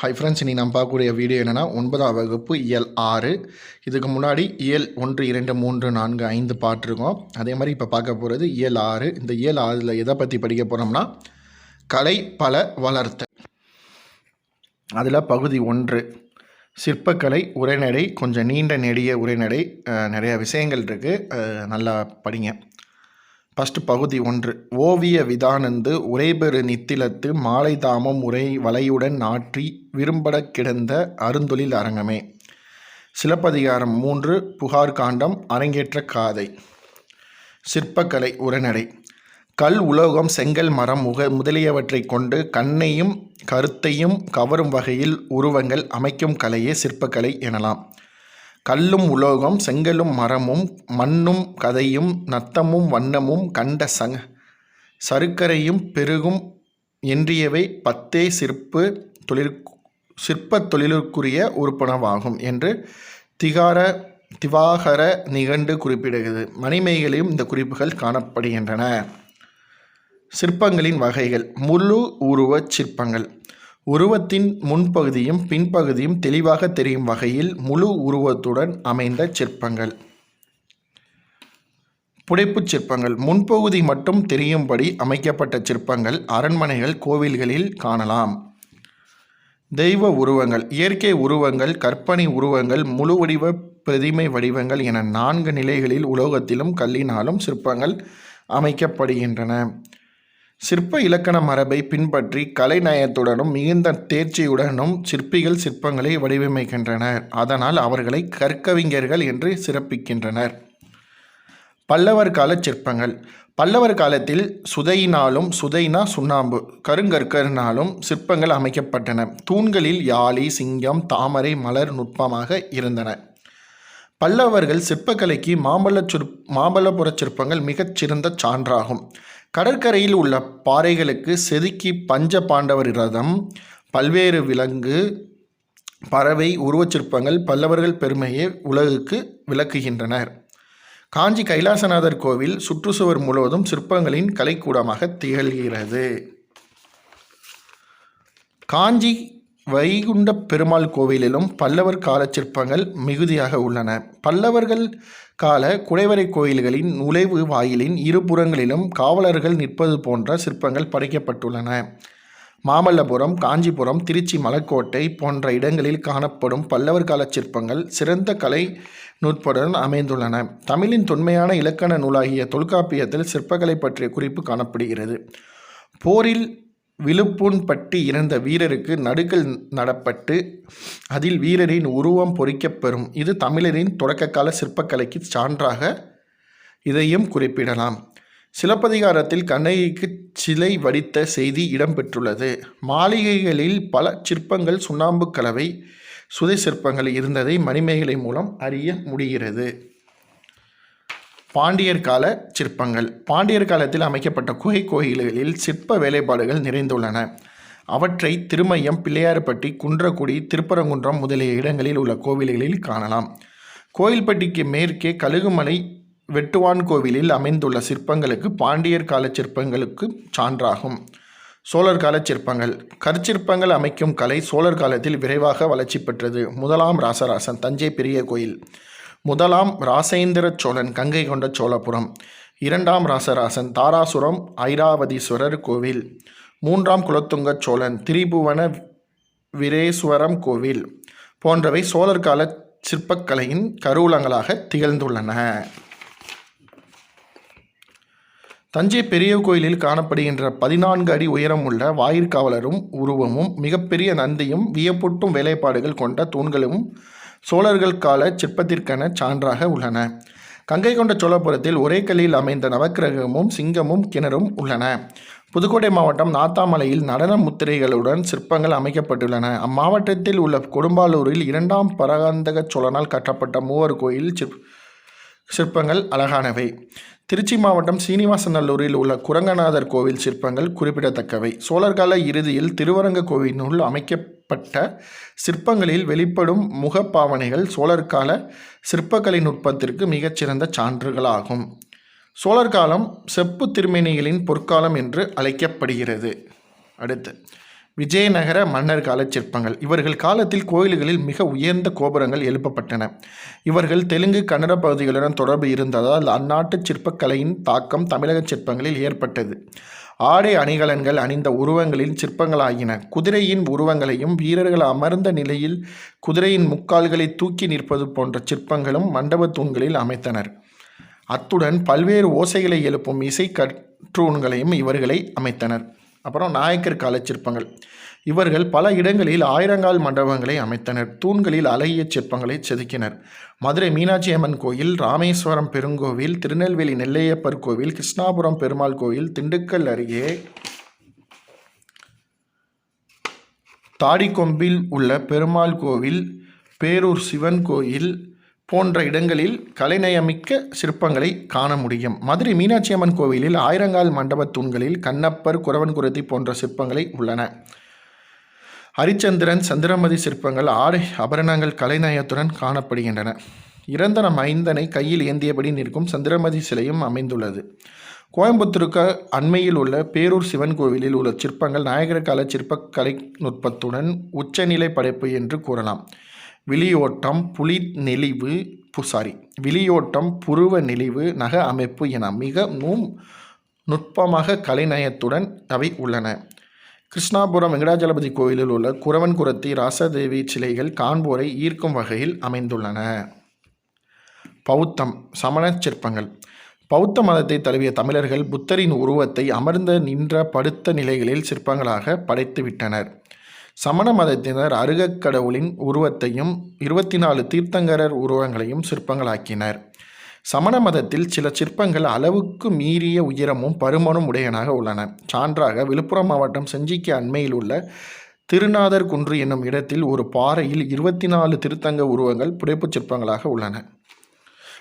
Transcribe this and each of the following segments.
Hi friends இனி நான் பார்க்கக்கூடிய வீடியோ என்னென்னா ஒன்பதாம் வகுப்பு இயல் ஆறு. இதுக்கு முன்னாடி இயல் ஒன்று இரண்டு மூன்று நான்கு ஐந்து பார்த்துருக்கோம் அதே மாதிரி இப்போ பார்க்க போகிறது இயல் ஆறு. இந்த இயல் ஆறில் எதை பற்றி படிக்க போகிறோம்னா கலை பல வளர்த்த அதில் பகுதி ஒன்று சிற்பக்கலை உரைநடை கொஞ்சம் நீண்ட நெடிய உரைநடை நிறையா விஷயங்கள் இருக்குது நல்லா படிங்க. ஃபஸ்ட்டு பகுதி ஒன்று. ஓவிய விதானந்து உரைபெரு நித்திலத்து மாலை தாமம் உரை வலையுடன் நாற்றி விரும்படக் கிடந்த அருந்தொழில் அரங்கமே. சிலப்பதிகாரம் மூன்று புகார் காண்டம் அரங்கேற்ற காதை. சிற்பக்கலை உரைநடை. கல் உலோகம் செங்கல் மரம் முக முதலியவற்றைக் கொண்டு கண்ணையும் கருத்தையும் கவரும் வகையில் உருவங்கள் அமைக்கும் கலையே சிற்பக்கலை எனலாம். கல்லும் உலோகம் செங்கலும் மரமும் மண்ணும் கதையும் நத்தமும் வண்ணமும் கண்ட சங் சருக்கரையும் பெருகும் என்றியவை பத்தே சிற்பு தொழில் சிற்பத் தொழிலுக்குரிய உறுப்பினவாகும் என்று திகார திவாகர நிகண்டு குறிப்பிடுகிறது. மணிமேகலையும் இந்த குறிப்புகள் காணப்படுகின்றன. சிற்பங்களின் வகைகள் முழு உருவச் சிற்பங்கள். உருவத்தின் முன்பகுதியும் பின்பகுதியும் தெளிவாக தெரியும் வகையில் முழு உருவத்துடன் அமைந்த சிற்பங்கள். புடைப்புச் சிற்பங்கள். முன்பகுதி மட்டும் தெரியும்படி அமைக்கப்பட்ட சிற்பங்கள் அரண்மனைகள் கோவில்களில் காணலாம். தெய்வ உருவங்கள். இயற்கை உருவங்கள் கற்பனை உருவங்கள் முழு வடிவ பிரதிமை வடிவங்கள் என நான்கு நிலைகளில் உலோகத்திலும் கல்லினாலும் சிற்பங்கள் அமைக்கப்படுகின்றன. சிற்ப இலக்கண மரபை பின்பற்றி கலைநயத்துடனும் மிகுந்த தேர்ச்சியுடனும் சிற்பிகள் சிற்பங்களை வடிவமைக்கின்றனர் அதனால் அவர்களை கற்கவிஞர்கள் என்று சிறப்பிக்கின்றனர். பல்லவர் கால சிற்பங்கள். பல்லவர் காலத்தில் சுதையினாலும் சுதைனா சுண்ணாம்பு கருங்கற்கரினாலும் சிற்பங்கள் அமைக்கப்பட்டன. தூண்களில் யாழி சிங்கம் தாமரை மலர் நுட்பமாக இருந்தன. பல்லவர்கள் சிற்பக்கலைக்கு மாமல்ல சிற் மாமல்லபுர சிற்பங்கள் மிகச் சிறந்த சான்றாகும். கடற்கரையில் உள்ள பாறைகளுக்கு செதுக்கி பஞ்ச பாண்டவர் ரதம் பல்வேறு விலங்கு பறவை உருவச் சிற்பங்கள் பல்லவர்கள் பெருமையை உலகுக்கு விளக்குகின்றனர். காஞ்சி கைலாசநாதர் கோவில் சுற்றுச்சுவர் முழுவதும் சிற்பங்களின் கலைக்கூடமாக திகழ்கிறது. காஞ்சி வைகுண்ட பெருமாள் கோவிலிலும் பல்லவர் கால சிற்பங்கள் மிகுதியாக உள்ளன. பல்லவர்கள் கால குடைவரை கோயில்களின் நுழைவு வாயிலின் இருபுறங்களிலும் காவலர்கள் நிற்பது போன்ற சிற்பங்கள் படைக்கப்பட்டுள்ளன. மாமல்லபுரம் காஞ்சிபுரம் திருச்சி மலைக்கோட்டை போன்ற இடங்களில் காணப்படும் பல்லவர் கால சிற்பங்கள் சிறந்த கலை நுட்புடன் அமைந்துள்ளன. தமிழின் தொன்மையான இலக்கண நூலாகிய தொல்காப்பியத்தில் சிற்பக்கலை பற்றிய குறிப்பு காணப்படுகிறது. போரில் விழுப்புண்பட்டு இறந்த வீரருக்கு நடுக்கல் நடப்பட்டு அதில் வீரரின் உருவம் பொறிக்கப்பெறும் இது தமிழரின் தொடக்ககால சிற்பக்கலைக்கு சான்றாக இதையும் குறிப்பிடலாம். சிலப்பதிகாரத்தில் கண்ணகிக்கு சிலை வடித்த செய்தி இடம்பெற்றுள்ளது. மாளிகைகளில் பல சிற்பங்கள் சுண்ணாம்பு கலவை சுதை சிற்பங்கள் இருந்ததை மணிமேகலை மூலம் அறிய முடிகிறது. பாண்டியர் கால சிற்பங்கள். பாண்டியர் காலத்தில் அமைக்கப்பட்ட குகை கோயில்களில் சிற்ப வேலைப்பாடுகள் நிறைந்துள்ளன. அவற்றை திருமயம் பிள்ளையார்பட்டி குன்றக்குடி திருப்பரங்குன்றம் முதலிய இடங்களில் உள்ள கோவில்களில் காணலாம். கோயில்பட்டிக்கு மேற்கே கழுகுமலை வெட்டுவான் கோவிலில் அமைந்துள்ள சிற்பங்களுக்கு பாண்டியர் கால சிற்பங்களுக்கு சான்றாகும். சோழர் கால சிற்பங்கள். கற்சிற்பங்கள் அமைக்கும் கலை சோழர் காலத்தில் விரைவாக வளர்ச்சி பெற்றது. முதலாம் ராசராசன் தஞ்சை பெரிய கோயில். முதலாம் ராசேந்திர சோழன் கங்கை கொண்ட சோழபுரம். இரண்டாம் ராசராசன் தாராசுரம் ஐராவதீஸ்வரர் கோவில். மூன்றாம் குலத்துங்க சோழன் திரிபுவன வீரேஸ்வரம் கோவில் போன்றவை சோழர் கால சிற்பக்கலையின் கருவூலங்களாக திகழ்ந்துள்ளன. தஞ்சை பெரிய கோயிலில் காணப்படுகின்ற பதினான்கு அடி உயரமுள்ள வாயிற்காவலரும் உருவமும் மிகப்பெரிய நந்தியும் வியப்பூட்டும் வேலைப்பாடுகள் கொண்ட தூண்களும் சோழர்கள் கால சிற்பத்திற்கான சான்றாக உள்ளன. கங்கை கொண்ட சோழபுரத்தில் ஒரே கல்லில் அமைந்த நவக்கிரகமும் சிங்கமும் கிணறும் உள்ளன. புதுக்கோட்டை மாவட்டம் நாத்தாமலையில் நடன முத்திரைகளுடன் சிற்பங்கள் அமைக்கப்பட்டுள்ளன. அம்மாவட்டத்தில் உள்ள கொடும்பாலூரில் இரண்டாம் பரகாந்தக சோழனால் கட்டப்பட்ட மூவர் கோயில் சிற் சிற்பங்கள் அழகானவை. திருச்சி மாவட்டம் சீனிவாசநல்லூரில் உள்ள குரங்கநாதர் கோவில் சிற்பங்கள் குறிப்பிடத்தக்கவை. சோழர்கால இறுதியில் திருவரங்க கோவிலினுள் அமைக்கப்பட்ட சிற்பங்களில் வெளிப்படும் முகப்பாவனைகள் சோழர்கால சிற்பக்கலை நுட்பத்திற்கு மிகச்சிறந்த சான்றுகளாகும். சோழர் காலம் செப்பு திருமேனிகளின் பொற்காலம் என்று அழைக்கப்படுகிறது. அடுத்து விஜயநகர மன்னர் கால சிற்பங்கள் இவர்கள் காலத்தில் கோயில்களில் மிக உயர்ந்த கோபுரங்கள் எழுப்பப்பட்டன. இவர்கள் தெலுங்கு கன்னட பகுதிகளுடன் தொடர்பு இருந்ததால் அந்நாட்டு சிற்பக்கலையின் தாக்கம் தமிழக சிற்பங்களில் ஏற்பட்டது. ஆடை அணிகலன்கள் அணிந்த உருவங்களின் சிற்பங்களாகின. குதிரையின் உருவங்களையும் வீரர்கள் அமர்ந்த நிலையில் குதிரையின் முக்கால்களை தூக்கி நிற்பது போன்ற சிற்பங்களும் மண்டபத் தூண்களில் அமைத்தனர். அத்துடன் பல்வேறு ஓசைகளை எழுப்பும் இசை கற்றூன்களையும் இவர்களை அமைத்தனர். அப்புறம் நாயக்கர் காலச்சிற்பங்கள் இவர்கள் பல இடங்களில் ஆயிரங்கால் மண்டபங்களை அமைத்தனர். தூண்களில் அழகிய சிற்பங்களை செதுக்கினர். மதுரை மீனாட்சி அம்மன் கோயில் ராமேஸ்வரம் பெருங்கோவில் திருநெல்வேலி நெல்லையப்பர் கோவில் கிருஷ்ணாபுரம் பெருமாள் கோயில் திண்டுக்கல் அருகே தாடிக்கொம்பில் உள்ள பெருமாள் கோவில் பேரூர் சிவன் கோயில் போன்ற இடங்களில் கலைநயமிக்க சிற்பங்களை காண முடியும். மதுரை மீனாட்சி அம்மன் கோவிலில் ஆயிரங்கால் மண்டபத் தூண்களில் கண்ணப்பர் குறவன் குருதி போன்ற சிற்பங்களை உள்ளன. ஹரிச்சந்திரன் சந்திரமதி சிற்பங்கள் ஆடை ஆபரணங்கள் கலைநயத்துடன் காணப்படுகின்றன. இறந்த ஐந்தனை கையில் ஏந்தியபடி நிற்கும் சந்திரமதி சிலையும் அமைந்துள்ளது. கோயம்புத்தூருக்கு அண்மையில் உள்ள பேரூர் சிவன் கோவிலில் உள்ள சிற்பங்கள் நாயகர் கால சிற்பக்கலை நுட்பத்துடன் உச்சநிலை படைப்பு என்று கூறலாம். விழியோட்டம் புலி நெளிவு சாரி விழியோட்டம் புருவ நெளிவு நக அமைப்பு என மிகவும் நுட்பமாக கலைநயத்துடன் அவை உள்ளன. கிருஷ்ணாபுரம் வெங்கடாஜலபதி கோயிலில் உள்ள குரவன் குரத்தி ராசதேவி சிலைகள் காண்போரை ஈர்க்கும் வகையில் அமைந்துள்ளன. பௌத்தம் சமணச் சிற்பங்கள். பௌத்த மதத்தை தழுவிய தமிழர்கள் புத்தரின் உருவத்தை அமர்ந்த நின்ற படுத்த நிலைகளில் சிற்பங்களாக படைத்து விட்டனர் சமண மதத்தினர் அருகக் கடவுளின் உருவத்தையும் இருபத்தி நாலு தீர்த்தங்கரர் உருவங்களையும் சிற்பங்களாக்கினர். சமண மதத்தில் சில சிற்பங்கள் அளவுக்கு மீறிய உயரமும் பருமனும் உடையனாக உள்ளன. சான்றாக விழுப்புரம் மாவட்டம் செஞ்சிக்கு அண்மையில் உள்ள திருநாதர் குன்று என்னும் இடத்தில் ஒரு பாறையில் இருபத்தி நாலு திருத்தங்க உருவங்கள் புடைப்புச் சிற்பங்களாக உள்ளன.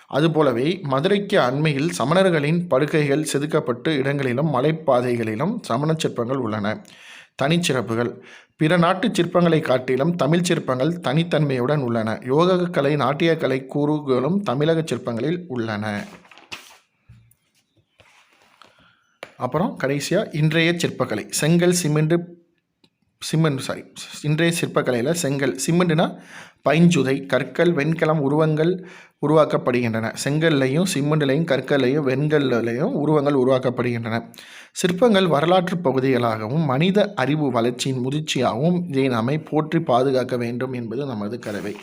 அதுபோலவே மதுரைக்கு அண்மையில் சமணர்களின் படுக்கைகள் செதுக்கப்பட்டு இடங்களிலும் மலைப்பாதைகளிலும் சமணச் சிற்பங்கள் உள்ளன. தனிச்சிறப்புகள். பிற நாட்டு சிற்பங்களை காட்டிலும் தமிழ் சிற்பங்கள் தனித்தன்மையுடன் உள்ளன. யோகக்கலை நாட்டியக்கலை கூறுகளும் தமிழக சிற்பங்களில் உள்ளன. அப்புறம் கடைசியாக இன்றைய சிற்பக்கலை. செங்கல் சிமெண்ட் சிமெண்ட் சாரி இன்றைய சிற்பக்கலையில் செங்கல் சிமெண்ட்னா பைஞ்சுதை கற்கள் வெண்கலம் உருவங்கள் உருவாக்கப்படுகின்றன. செங்கல்லையும் சிமெண்ட்லையும் கற்கள்லையும் வெண்கல்லையும் உருவங்கள் உருவாக்கப்படுகின்றன. சிற்பங்கள் வரலாற்று பகுதிகளாகவும் மனித அறிவு வளர்ச்சியின் முதிர்ச்சியாகவும் இதை நாமை போற்றி பாதுகாக்க வேண்டும் என்பது நமது கலவை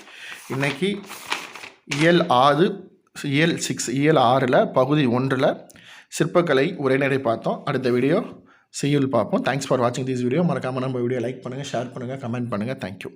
இன்றைக்கி இயல் ஆறு இயல் சிக்ஸ் இயல் ஆறில் பகுதி ஒன்றில் சிற்பக்கலை உரைநடை பார்த்தோம். அடுத்த வீடியோ செய்யுள் பார்ப்போம். தேங்க்ஸ் ஃபார் வாட்சிங் திஸ் வீடியோ மறக்காமல் நம்ம வீடியோ லைக் பண்ணுங்கள் ஷேர் பண்ணுங்கள் கமெண்ட் பண்ணுங்கள் தேங்க்யூ